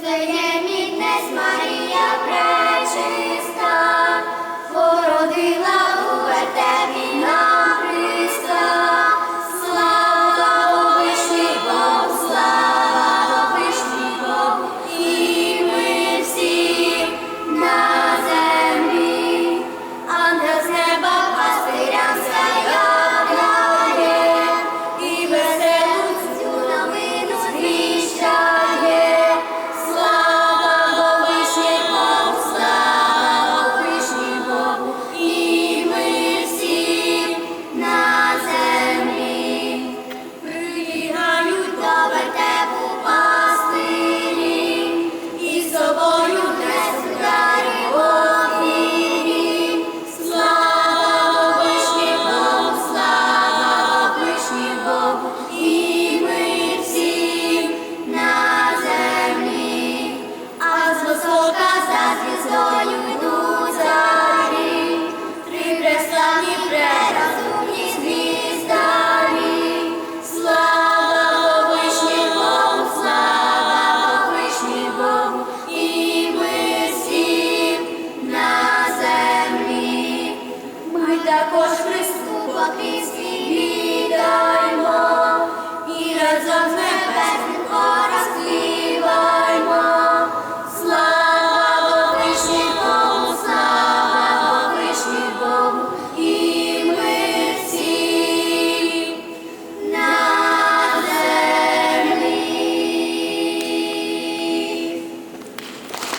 Встає Марія пречиста, породила. також Христу поки свій віддав.